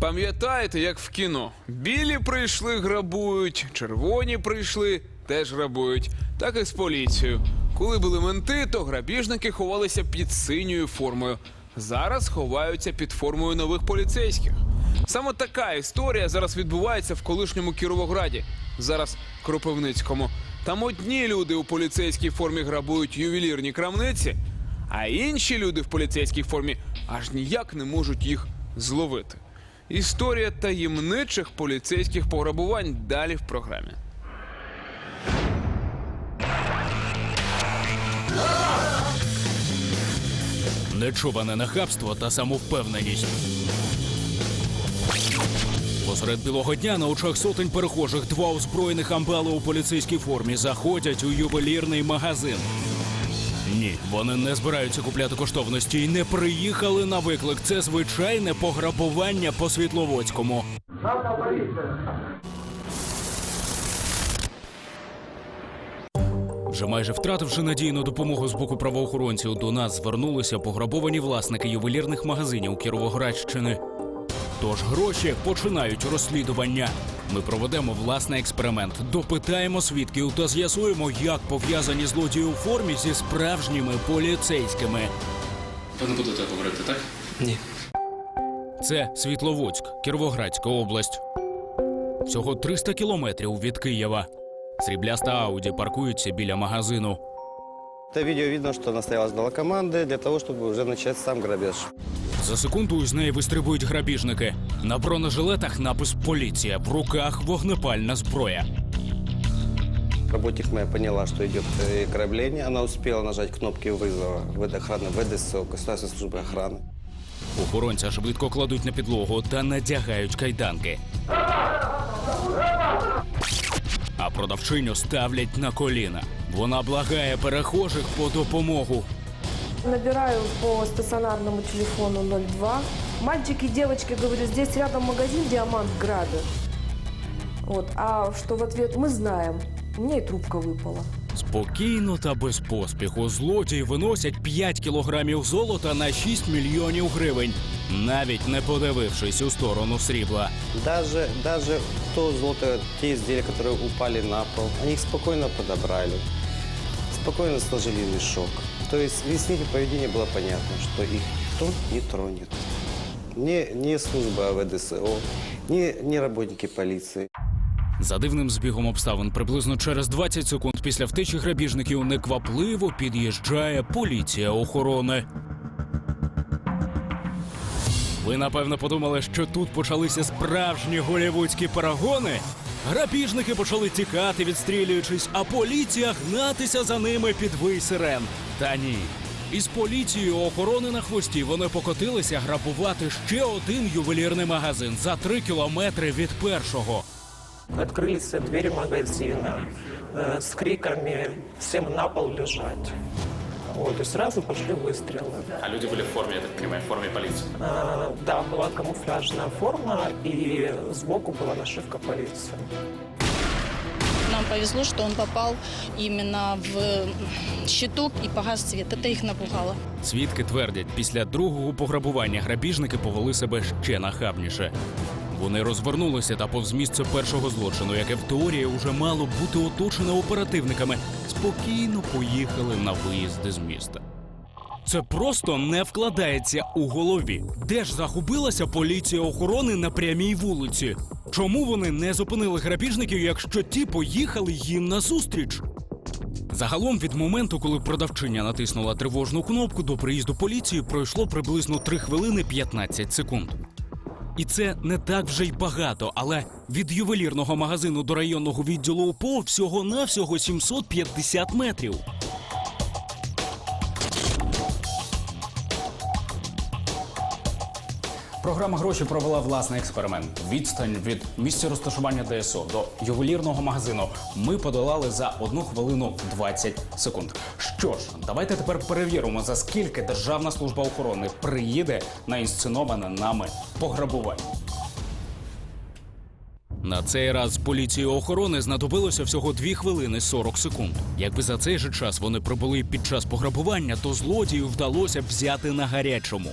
Пам'ятаєте, як в кіно? Білі прийшли, грабують, червоні прийшли, теж грабують. Так і з поліцією. Коли були менти, то грабіжники ховалися під синьою формою. Зараз ховаються під формою нових поліцейських. Саме така історія зараз відбувається в колишньому Кіровограді, зараз Кропивницькому. Там одні люди у поліцейській формі грабують ювелірні крамниці, а інші люди в поліцейській формі аж ніяк не можуть їх зловити. Історія таємничих поліцейських пограбувань далі в програмі. Нечуване нахабство та самовпевненість. Посеред білого дня на очах сотень перехожих два озброєних амбали у поліцейській формі заходять у ювелірний магазин. Ні, вони не збираються купляти коштовності і не приїхали на виклик. Це звичайне пограбування по Світловодському. Вже майже втративши надійну допомогу з боку правоохоронців, до нас звернулися пограбовані власники ювелірних магазинів Кіровоградщини. Тож гроші починають розслідування. Ми проведемо власний експеримент, допитаємо свідків та з'ясуємо, як пов'язані злодії у формі зі справжніми поліцейськими. Ви не будете говорити, так? Ні. Це Світловодськ, Кіровоградська область. Всього 300 кілометрів від Києва. Срібляста Ауді паркується біля магазину. Это видео видно, что она стояла, ждала команды для того, чтобы уже начать сам грабеж. За секунду з неї вистрибують грабіжники. На бронежилетах напис Поліція, в руках вогнепальна зброя. Работник моя поняла, что идет э, ограбление. Она успела нажать кнопки вызова в охраны ВДСО, Государственной службы охраны. Охоронця швидко кладуть на підлогу та надягають кайданки. А продавчиню ставлять на коліна. Вона благає перехожих по допомогу. Набираю по стационарному телефону 02. Мальчики и девочки, говорю, здесь рядом магазин «Диамант» грабят. Вот. А что в ответ мы знаем. Мне и трубка выпала. Спокійно та без поспіху злодії виносять 5 кілограмів золота на 6 мільйонів гривень, навіть не подивившись у сторону срібла. Даже, даже то золото, те изделия, которые упали на пол, они их спокойно подобрали. Спокойно сложили в мешок. То есть из них поведения было понятно, что их никто не тронет. Ни, ни служба ВДСО, ни, ни работники полиции. За дивним збігом обставин, приблизно через 20 секунд після втечі грабіжників неквапливо під'їжджає поліція охорони. Ви напевно подумали, що тут почалися справжні голівудські парагони. Грабіжники почали тікати, відстрілюючись, а поліція гнатися за ними під вий сирен. Та ні. Із поліцією охорони на хвості вони покотилися грабувати ще один ювелірний магазин за три кілометри від першого. Открылись двери магазина э, с криками «всем на пол лежать». Вот, и сразу пошли выстрелы. А люди были в форме, я так понимаю, в форме полиции. А, да, была камуфляжная форма, и сбоку была нашивка полиции. Нам повезло, что он попал именно в щиток и погас свет. Это их напугало. Свідки твердять, після другого пограбування грабіжники повели себе ще нахабніше. Вони розвернулися та повз місце першого злочину, яке в теорії вже мало бути оточене оперативниками, спокійно поїхали на виїзди з міста. Це просто не вкладається у голові. Де ж загубилася поліція охорони на прямій вулиці? Чому вони не зупинили грабіжників, якщо ті поїхали їм назустріч? Загалом від моменту, коли продавчиня натиснула тривожну кнопку до приїзду поліції, пройшло приблизно 3 хвилини 15 секунд. І це не так вже й багато, але від ювелірного магазину до районного відділу УПО всього-навсього 750 метрів. Програма гроші провела власний експеримент. Відстань від місця розташування ДСО до ювелірного магазину ми подолали за 1 хвилину 20 секунд. Що ж, давайте тепер перевіримо, за скільки Державна служба охорони приїде на інсценоване нами пограбування. На цей раз поліції охорони знадобилося всього 2 хвилини 40 секунд. Якби за цей же час вони прибули під час пограбування, то злодію вдалося б взяти на гарячому.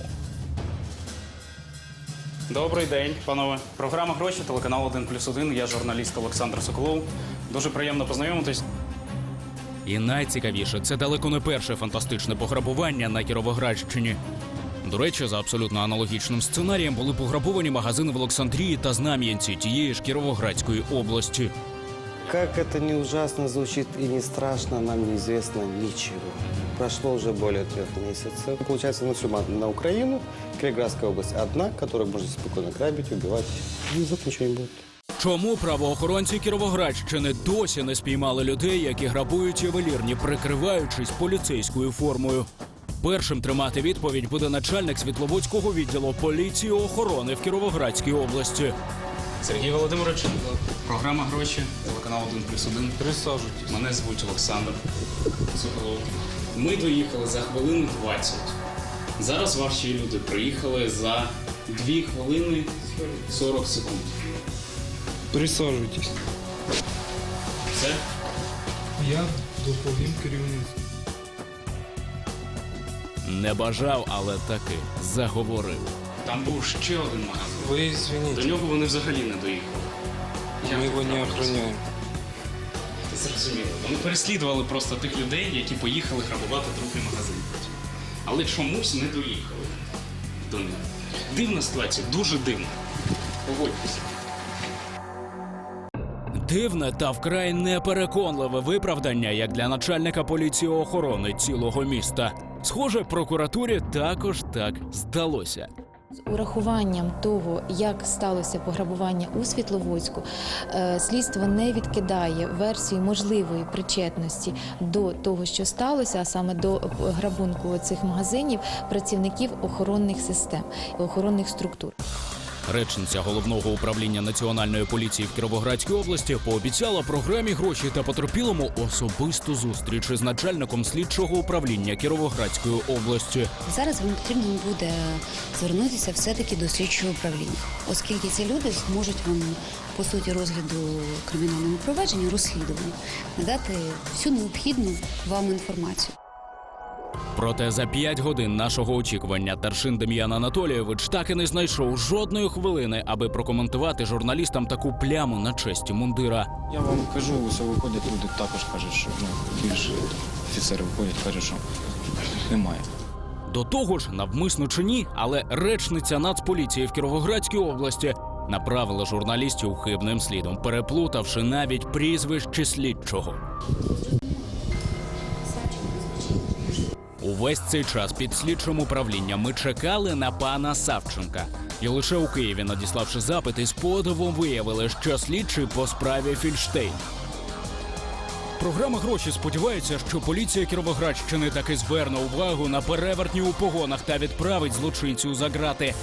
Добрий день, панове. Програма гроші, телеканал 1 плюс 1. Я журналіст Олександр Соколов. Дуже приємно познайомитись. І найцікавіше, це далеко не перше фантастичне пограбування на Кіровоградщині. До речі, за абсолютно аналогічним сценарієм були пограбовані магазини в Олександрії та Знам'янці тієї ж Кіровоградської області. Как это не ужасно звучит и не страшно, нам неизвестно ничего. Прошло уже более трех месяцев. Получается, на всю ма- на Украину, Калининградская область одна, которую можно спокойно грабить, убивать. И за это ничего не будет. Чому правоохоронці Кіровоградщини досі не спіймали людей, які грабують ювелірні, прикриваючись поліцейською формою? Першим тримати відповідь буде начальник Світловодського відділу поліції охорони в Кіровоградській області. Сергій Володимирович, програма гроші, телеканал 1 плюс 1. Присаджуйтесь. Мене звуть Олександр Соколов. Ми доїхали за хвилину 20. Зараз ваші люди приїхали за 2 хвилини 40 секунд. Присаджуйтесь. Це Я доповім керівництву. Не бажав, але таки заговорив. там був ще один магазин. Ви До нього вони взагалі не доїхали. ми його не охороняємо. Зрозуміло. Вони переслідували просто тих людей, які поїхали грабувати другий магазин. Але чомусь не доїхали до них. Дивна ситуація, дуже дивна. Погодьтеся. Дивне та вкрай непереконливе виправдання, як для начальника поліції охорони цілого міста. Схоже, прокуратурі також так здалося. З урахуванням того, як сталося пограбування у Світловодську, е, слідство не відкидає версію можливої причетності до того, що сталося, а саме до грабунку цих магазинів працівників охоронних систем і охоронних структур. Речниця головного управління національної поліції в Кіровоградській області пообіцяла програмі гроші та потерпілому особисту зустріч із начальником слідчого управління Кіровоградської області. Зараз вам потрібно буде звернутися все-таки до слідчого управління, оскільки ці люди зможуть вам по суті розгляду кримінального провадження, розслідування, надати всю необхідну вам інформацію. Проте за п'ять годин нашого очікування Таршин Дем'ян Анатолійович так і не знайшов жодної хвилини, аби прокоментувати журналістам таку пляму на честі мундира. Я вам кажу, усе виходять люди також кажуть, що ну, більше офіцери виходять, кажуть, що немає. До того ж, навмисно чи ні, але речниця Нацполіції в Кіровоградській області направила журналістів хибним слідом, переплутавши навіть прізвище слідчого. Увесь цей час під слідчим управлінням ми чекали на пана Савченка. І лише у Києві, надіславши запит, із подивом виявили, що слідчий по справі Фільштейн. Програма гроші сподівається, що поліція Кіровоградщини таки зверне увагу на перевертні у погонах та відправить злочинців за грати.